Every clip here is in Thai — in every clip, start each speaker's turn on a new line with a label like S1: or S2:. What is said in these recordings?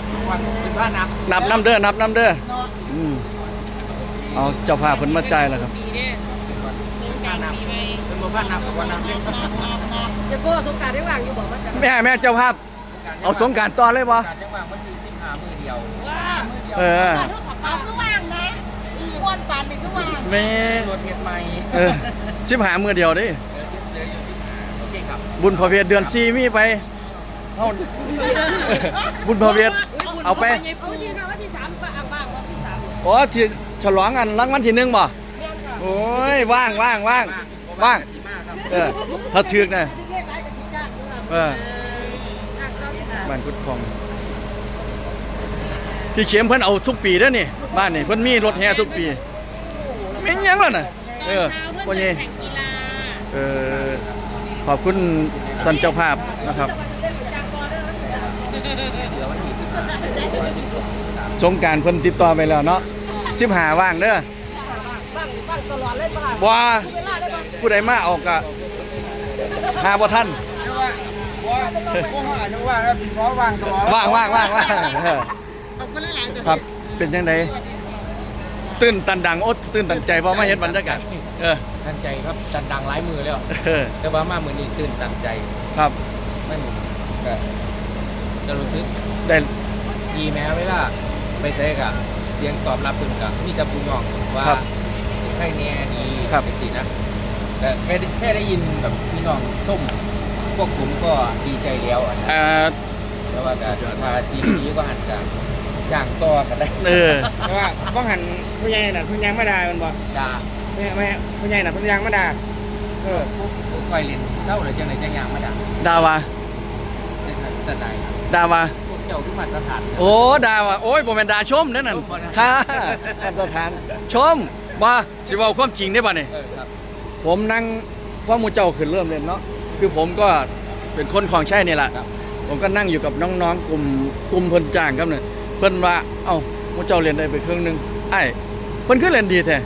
S1: นับทุกวันเป็นผ้านับ
S2: นับน้ำเด้อนับน้ำเด้ออืมเอาเจ้าภาพเพิ่นมาจ่ายแล้วครับ
S3: ปีเนี่ยสงกรารปีใหม่
S1: เป็นโมผ้านับกับวันนับเล่น
S3: จะโก้สงกรารได้วางอยู่บอกว่าจะ
S2: แม่แม่เจ้าภาพ เอาสงกรารต่อเลยบ่
S1: การจังหวะมันคือสิบห้ามือเดียว
S3: ว่า
S2: เออ
S4: เอาคือว่างนะม้วนปานนี่คือว่าง
S2: แม่
S1: รถเฮ็ดใหม่
S2: เออสิบหามือเดียวเดิ
S1: เดี๋ยวเดี๋ยวอยู่ที่ห้าโอเคครับ
S2: บุญพระเวทเดือนสี่มีไปเอาบุญพระเวท เอาไป
S3: เอาที่นะวันที่สามก็อ่างบ้างวันที่สาม
S2: อ๋อสิฉลองกันรางวัลที่หนึ่งบ่
S3: เรื่องค่ะ
S2: โอ้ยว่างว่างว่างว่าง
S1: ดีมากครับ
S2: เออถ้าถึกนะ
S3: ที่เรียกไรกับที่จ้าง
S2: เออ
S3: อ่างเข้าที่สาม
S2: บ้านกุดคองพี่เข็มเพิ่นเอาทุกปีเด้อนี่บ้านนี่เพิ่นมีรถแห่ทุกปีแม่นยังล่ะน่ะเออ
S3: เช้า
S2: พ่อ
S3: เพื่อน
S2: ใหญ่
S3: แข่งกีฬา
S2: เออขอบคุณท่านเจ้าภาพนะครับ สงกรารเพิ่นติดต่อไปแล้วเนาะสิบหาว่างเด้อ
S3: บ้างบ้างตลอดเลยป่ะ
S2: ว่า
S3: เวลาได้ป่ะ
S2: ผู้ใดมาเออกกะหาบ่ท่าน
S1: ว่าพวกเขาอาจจะว่างแล้วปีช้อว่างตลอด
S2: ว่างว่างว่างว่างเออ
S4: ขอบคุณหลายๆจ้ะ
S2: ครับเป็นจังไดตื่นตันดังโอดตื่นตันใจเพราะมาเห็นบรรยากาศเออ
S1: ตั้งใจครับจันดังหลายมือแล้ว
S2: เออ
S1: แต่ว่ามามือนี้ตื่นตั้งใจ
S2: ครับ
S1: ไม่หมุน ก็จะรู้สึก
S2: ได้
S1: ดีแม้เวลาไปใช้กับเสียงตอบรับเพิ่นกับมีแต่ผู้น้องว่า
S2: ครับ
S1: ใครแน่ดี
S2: ครับ
S1: เป็นสินะแต่แค่แค่ได้ยินแบบพี่น้องส้มพวกผมก็ดีใจแล้วอะนะ
S2: เอ่อ
S1: แต่ว่าการพาทีมนี้ก็หันจากย่างต่อกันได้
S2: เออ
S5: แต่ว่าบ้องหันผู้ใหญ่น่ะผู้ยังไม่ได้มันบอก
S1: ด่า
S5: ไม่ไม่ผู้ใหญ่น่ะผู้ยังไม่ได้เออ
S1: พวกพวกก้อยเล่นเศร้าเลยจังไหนจังย่างมาด่า
S2: ดาวา
S1: จะจะไหน
S2: ดาวา
S1: พวกเจ้าทุกมาตรฐาน
S2: โอ้ดาวาโอ้ยบ่แม่นดาชมเด้อนั่น
S1: ชมบ่นะ
S2: ค่ะมาตรฐานชมว่าสิเว้าความจริงได้บ่นี่
S1: เออครับ
S2: ผมนั่งพ่อหมูเจ้าขึ้นเริ่มเล่นเนาะคือผมก็เป็นคนของใช่นี่แหละ
S1: ครับ
S2: ผมก็นั่งอยู่กับน้องๆกลุ่มกลุ่มเพิ่นจ้างครับเนี่ยเพิ่นว่าเอ้าหมูเจ้าเรียนได้ไปครึ่งหนึงไอ้เพิ่นคือเรียนดีแท้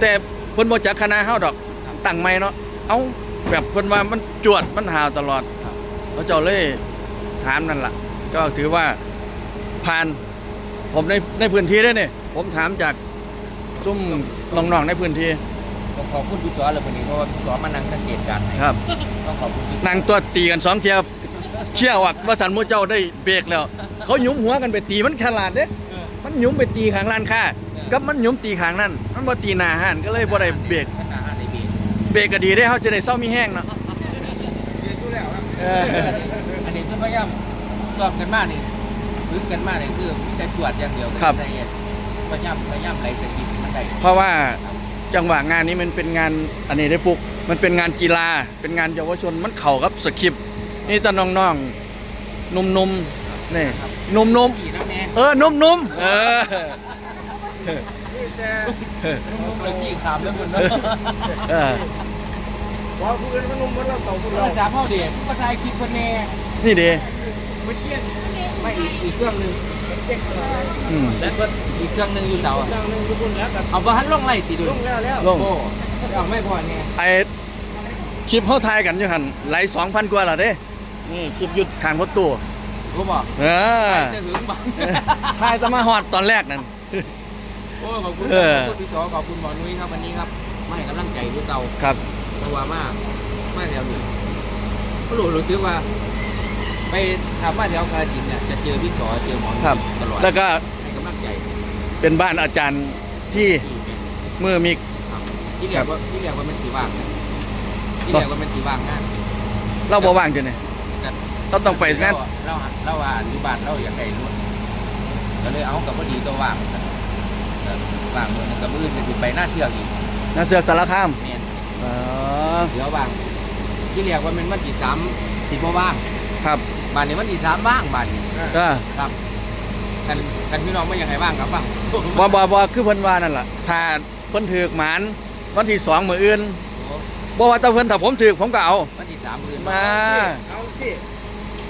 S2: แต่เพิ่นบ่จักคณะเฮาดอกตั้งใหม่เนาะเอ้าแบบเพิ่นว่ามันจวดมันหาวตลอดหมูเจ้าเลย ถามนั่นล่ะก็ถือว่าผ่านผมในในพื้นที่ได้เนี่ยผมถามจากซุ่มน้องๆในพื้นที่
S1: ต้องขอบคุณพี่สอเลยวันนี้เพราะว่าพี่สอมานั่งสังเกตการณ์ให้
S2: ครับ
S1: ต้องขอบคุณพี่
S2: นางตัวตีกันสองเทียบเชี่ยววักว่าสันหมูเจ้าได้เบรกแล้ว เขาหยุมหัวกันไปตีมันฉลาดเด้มันหยุมไปตีขางร้านค้ากับมันหยุมตีขางนั่นมันบ่ตีหน้าห้านก็เลยบ่ได้เบรก
S1: ขนาดในเบรก
S2: เบรกก็ดีได้เขาจะได้เศร้ามีแห้งเนาะเออ
S1: อันนี้ คือพยายามสอบกันมากนี่ฝึกกันมากนี่คือมีแต่ตรวจอย่างเดียวกันใจเย็นพยายามพยายามไหลสกิปให้มันได้
S2: เพราะว่าจังหวะงานนี้มันเป็นงานอันนี้ได้ปลุก มันเป็นงานกีฬา เป็นงานเยาวชนมันเข้ากับสคริปต์นี่จะน้องๆหนุ่มๆนี่หนุ่ม
S1: สี่น้ำแน่
S2: ๆเออหนุ่มๆเออ
S1: นุ่มๆเลยสี่ขามแล้วคุณเนาะ
S2: เออ
S5: ว่าผู้อื่นมันนุ่มเหมือนเราสองคน
S1: เรา
S5: เรา
S1: จะพ่อเด็กก็ถ่ายคลิปคนแน่
S2: นี่เดี
S1: ไม่อีกอีกเครื่องหนึง
S2: อืม
S5: แล้วก็
S1: อีกเครื่องหนึงอยู่เสาอะ
S5: เจ้าหนึ่งทุกคนแล้วกับ
S1: เอาบ่หันลงไล่ติดุ
S5: ลงแล้วแล้ว
S2: ลง
S1: โอ้เอาไม่พอแน่
S2: ไอคลิปเขาถ่ายกันอยู่หันไหลสองพันกว่าและเด้นี่คลิปหยุดข้างรถตู้
S1: รู้บ่
S2: เออ
S1: จะหึงบัง
S2: ถ่ายแตะมาฮอดตอนแรกนั่น
S1: โอ้ขอบคุณ
S2: เออ
S1: ขอบคุณพี่สอขอบคุณหมอนุ้ยครับวันนี้ครับมาให้กำลังใจด้วยเก่า
S2: ครับ
S1: เพราะว่ามากมากแถวนี้ก็รู้รู้สึกว่า ไปถามว่าแถวกาฬสินธุ์เนี่ยจะเจอพี่สอเจอหมอนุ้ย
S2: ครับ
S1: ตลอด
S2: แล้วก็
S1: ให้กำลังใจ
S2: เป็นบ้านอาจารย์ที่
S1: ที่เป็น
S2: มือมี
S1: ครับที่เรียกว่าที่เรียกว่ามันสีว่างนะที่เรียกว่ามันสีว่างงาน
S2: เล่าบ่ว่างจังเนี่ย
S1: แต่
S2: เราต้องไปงาน
S1: เราเราว่าอนุบาลเราอยากได้รถก็เลยเอากับพอดีตัวว่างก็ว่างเมื่อนั้นกับมืออื่นจะไปหน้าเที่ยวอีก
S2: นาเสือสารคาม
S1: เมน
S2: อ๋อ
S1: เดี๋ยวว่างที่เรียกว่ามันวันที่สามสิบว่าง
S2: ครับ
S1: บ้านนี้วันที่สามว่างบ้านนี้
S2: ก็
S1: ครับกันกันพี่น้องไม่อยังไงว่างครับว่าง
S2: บ่บ่บ่คือเพิ่นว่านั่นล่ะถ้าเพิ่นถือกหมานวันที่สองมื้ออื่น
S1: โอ้
S2: บ่ว่าแต่เพิ่นถ้าผมถือกผมก็เอา
S1: วันที่สามมื่น
S2: มา
S5: เอาที่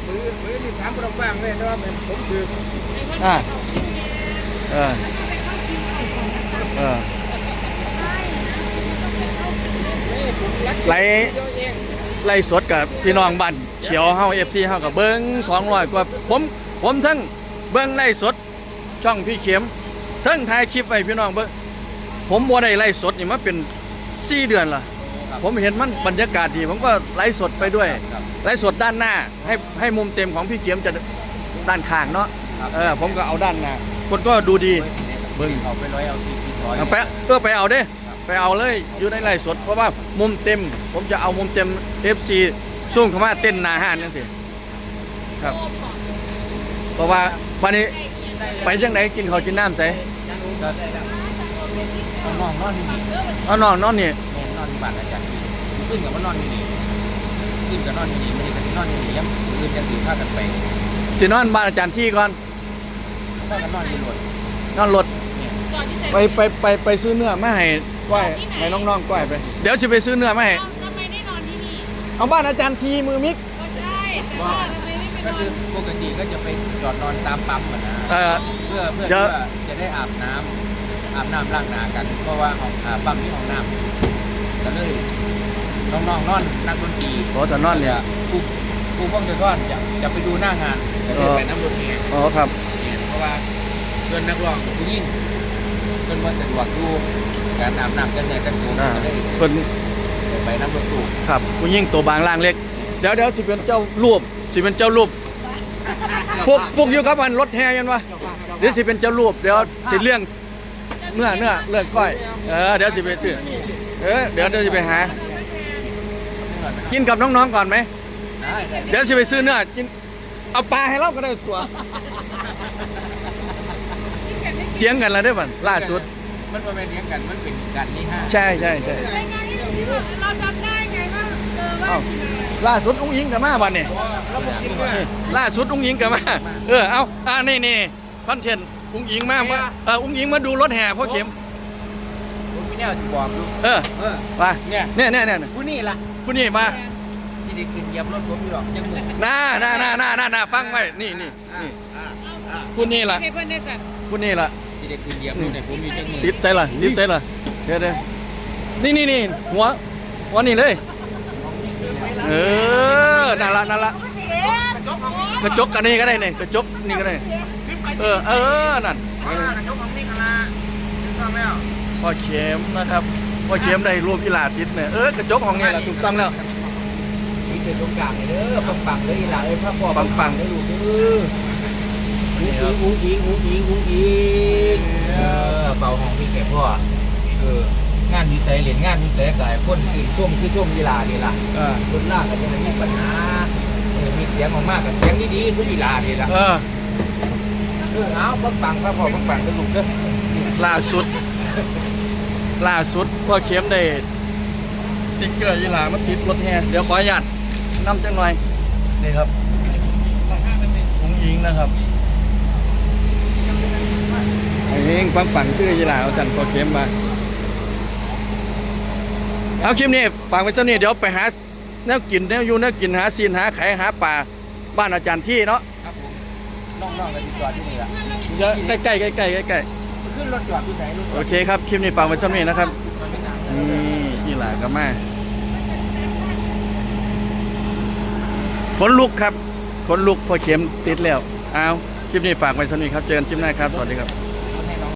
S5: มือมือที่สามเราบ้างเลยแต่ว่าเป็นผมถือ
S2: อ่าเออเออไหล ไหลสดกับพี่น้องบ้านเขียวเฮา FC เฮากับเบิ้ง200กว่าผมผมทั้งเบิ้งไล่สดช่องพี่เข็มเทั้งถ่ายคลิปไว้พี่น้องเบิ้งผมบ่ได้ไล่สดนี่มาเป็นสี่เดือนละ
S1: ครับ
S2: ผมเห็นมันบรรยากาศดี ผมก็ไล่สดไปด้วย
S1: ครับ
S2: ไล่สดด้านหน้า ให้ให้มุมเต็มของพี่เขียมจะด้านข้างเนาะ
S1: ครับ
S2: เออผมก็เอาด้านหน้าคนก็ดูดี
S1: เบิ้งเอาไปร้อยเอาทีทีซอย
S2: เอาไปเออไปเอาเด้ ไปเอาเลยอยู่ในไล่สดเพราะว่ามุมเต็ม ผมจะเอามุมเต็ม FC ช่วงเข้ามาเต้นหนาห้านนั่นสิครับ เพราะว่าวันนี้ไปจังไหนกินข้าวกินน้ำใส่
S1: ก็เอานอนนอนอยู่นี่
S2: เอานอนนอนนี่
S1: แม่นอนที่บ้านอาจารย์ขึ้นกับว่านอนอยู่นี่ขึ้นกับนอนอยู่นี่ไม่ได้กับนอนอยู่นี่ย้ำคืนจะถือผ้ากันไป
S2: สินอนบ้านอาจารย์ที่ก่อน
S1: ถ้ากันนอนอยืนรถ
S2: นอนรถ
S1: เนี่ย
S3: ก่อนที่ใส่
S2: ไปไปไปไปซื้อเนื้อมาให้ ก้อยให้น้องๆก้อยไป เดี๋ยวสิไปซื้อเนื้อมาให้
S3: ทำไมได้นอนที่นี่
S2: เอาบ้านอาจารย์ทีมือมิก
S3: ก็ใช่ แต่ว่าทำไมไม่ไปน
S1: ก็
S3: อน
S1: คือปกติก็จะไปจอดนอนตามปั๊มอะนะ
S2: เอ่อ
S1: เพื่อเพื่อ
S2: เดี๋ยว
S1: ที่ว่าจะได้อาบน้ำอาบน้ำล้างหน้ากัน เพราะว่าห้องอ่าปั๊มที่ห้องน้ำก็เลยน้องๆนอนนักดนตรี
S2: โอ้แต่นอนเนี่ย
S1: ครูครูพงศ์เดก้อนจะจะไปดูหน้างานจะได้ไปน้ำดนตรี
S2: อ๋อครับ
S1: เนี่ยเพราะว่าเพื่อนนักร้องผู้ยิ่ง เพื่อนมาสะดวกดูการอาบน้ำกันเนี่ยกันตัว
S2: อ่า
S1: ก็ได้
S2: เพิ่น
S1: ไปน้ำดนตรี
S2: ครับผู้ยิ่งตัวบางล่างเล็ก เดี๋ยวเดี๋ยวสิเป็นเจ้ารูปสิเป็นเจ้ารูปพวกพวกอยู่กับมันรถแห่ยันวะเดี๋ยวสิเป็นเจ้ารูปเดี๋ยวสิเรื่องเนื้อเนื้อเรื่องก้อยเออเดี๋ยวสิไปซื้อเออเดี๋ยวเดี๋ยวสิไปหา กินกับน้องๆก่อนไหม
S1: ได้ได้
S2: เดี๋ยวสิไปซื้อเนื้อกินเอาปลาให้เราก็ได้ตัว เจียงกันแล้วได้อบันล่าสุด
S1: มันมาเป็นเลี้ยงกันมันเป็นการที่ห้า
S2: ใช่ใช่ใช่
S3: รายงานที่ที่เราจำได้ไงว่าเจอว่า
S2: เอ้าล่าสุดอุ้งยิงกับมาบันนี่
S5: แล้วผมกินเนี่ย
S2: ล่าสุดอุ้งยิงกับมาเออเอาอ่านี่นี่คอนเทนต์อุ้งยิงมามาเอออุ้งยิงมาดูรถแห่พ่อเข็ม
S1: ผมพี่เนี่ยสิบอกดู
S2: เออ
S5: เออ
S2: มา
S1: เนี่ย
S2: เนี่ยเนี่ยเนี่ย
S1: ผู้นี่ล่ะ
S2: ผู้นี่มา
S1: ที่ได้ขึ้นเหยียบรถผมอยู่หรอกยังมึง
S2: หน้าหน้าหน้าหน้าหน้าหน้าฟังไว้นี่นี่นี่ผู้นี่ล่ะ
S3: ในเพื่อนได้สัตว์
S2: ผู้นี่ล่ะ
S1: ที่ได้ขึ้นเหยียบรถเนี่ยผมอยู่ยังมึง
S2: ติดใจล่ะติดใจล่ะเดี๋ยวเดี๋ยวนี่นี่นี่หัวหัวนี่เลย เออนั่นละนั่นละกระจกอันนี้ก็ได้เนี่ยกระจกนี่ก็ได้ เออ เออ นั่น
S5: เอาล่ะกระจกของนี่กันละถูกต้องแล้ว
S2: พ่อเข็มนะครับพ่อเข็มได้รูปอีหลาติดเนี่ยเออกระจกของนี่แหละถูกต้องแล้ว
S1: นี่เป็นตรงกลางเลยเด้อปังปังๆเลยอีหล่ะเอ้ยพ่อพ่อ
S2: ปังๆ
S1: ได้ลูกเด้อ อุ้งอิงอุ้งอิงอุ้งอิงอุ้งอิงเออเป่าของพี่แกพ่อเอองานวิจัยเหรียญงานวิจัยกายคนคือช่วงคือช่วงยีหลานี่ล่ะ
S2: เออ
S1: คนล่างก็จะมีปัญหาเออมีเสียงออกมากกับเสียงดีๆคือยีหลานี่ล่ะ
S2: เออ
S1: เออเอาปังปังพ่อพ่อปังปังๆได้ลูกเด้อ
S2: ล่าสุด ล่าสุดพ่อเข็มได้สติ๊กเกอร์อีหลามาติดรถแฮเดี๋ยวขออนุญาตนำจังหน่อยนี่ครับพุงยิงนะครับ ไอ้เฮงปังปังคืออีหลาเอาจันพอเข็มมาเอาคลิปนี้ฝากไว้เจ้านี่เดี๋ยวไปหาแนวกินแนวอยู่แนวกินหาซีนหาไข่หาปลาบ้านอาจารย์ที่เนาะ
S1: ครับผมน้องๆกันจอดที่นี่ละ
S2: เยอะใกล้ๆใกล้ๆใกล้ๆ
S1: ขึ้นรถจอดที่ไหนรถ
S2: โอเคครับคลิปนี้ฝากไว้เจ้านี่นะครับ
S1: นเป็นทาง
S2: นี่หลากับแม่ขนลุกครับขนลุกพอเข็มติดแล้วเอาคลิปนี้ฝากไว้เท่านี้ครับ เจอกันคลิปหน้าครับ สวัสดีครับ